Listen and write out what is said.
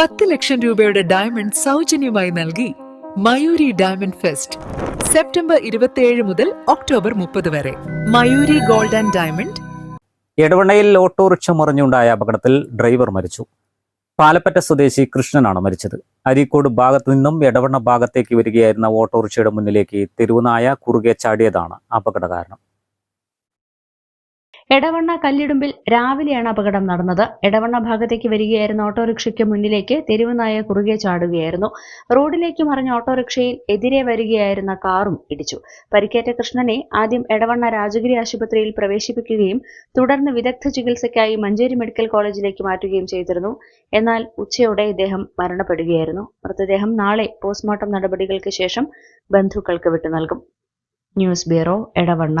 പത്ത് ലക്ഷം രൂപയുടെ ഡയമണ്ട് സൗജന്യമായി നൽകി മയൂരി ഡയമണ്ട് ഫെസ്റ്റ് സെപ്റ്റംബർ ഇരുപത്തിയേഴ് മുതൽ ഒക്ടോബർ മുപ്പത് വരെ. മയൂരി ഗോൾഡ് ആൻഡ് ഡയമണ്ട് എടവണ്ണയിൽ ഓട്ടോറിക്ഷ മറിഞ്ഞുണ്ടായ അപകടത്തിൽ ഡ്രൈവർ മരിച്ചു. പാലപ്പറ്റ സ്വദേശി കൃഷ്ണനാണ് മരിച്ചത്. അരീക്കോട് ഭാഗത്തു നിന്നും എടവണ്ണ ഭാഗത്തേക്ക് വരികയായിരുന്ന ഓട്ടോറിക്ഷയുടെ മുന്നിലേക്ക് തെരുവുനായ കുറുകെ ചാടിയതാണ് അപകട കാരണം. എടവണ്ണ കല്ലിടുമ്പിൽ രാവിലെയാണ് അപകടം നടന്നത്. എടവണ്ണ ഭാഗത്തേക്ക് വരികയായിരുന്ന ഓട്ടോറിക്ഷയ്ക്ക് മുന്നിലേക്ക് തെരുവുനായ കുറുകെ ചാടുകയായിരുന്നു. റോഡിലേക്ക് മറിഞ്ഞ ഓട്ടോറിക്ഷയിൽ എതിരെ വരികയായിരുന്ന കാറും ഇടിച്ചു. പരിക്കേറ്റ കൃഷ്ണനെ ആദ്യം എടവണ്ണ രാജഗിരി ആശുപത്രിയിൽ പ്രവേശിപ്പിക്കുകയും തുടർന്ന് വിദഗ്ധ ചികിത്സയ്ക്കായി മഞ്ചേരി മെഡിക്കൽ കോളേജിലേക്ക് മാറ്റുകയും ചെയ്തിരുന്നു. എന്നാൽ ഉച്ചയോടെ ഇദ്ദേഹം മരണപ്പെടുകയായിരുന്നു. മൃതദേഹം നാളെ പോസ്റ്റ്മോർട്ടം നടപടികൾക്ക് ശേഷം ബന്ധുക്കൾക്ക് വിട്ടു നൽകും ന്യൂസ് ബ്യൂറോ എടവണ്ണ.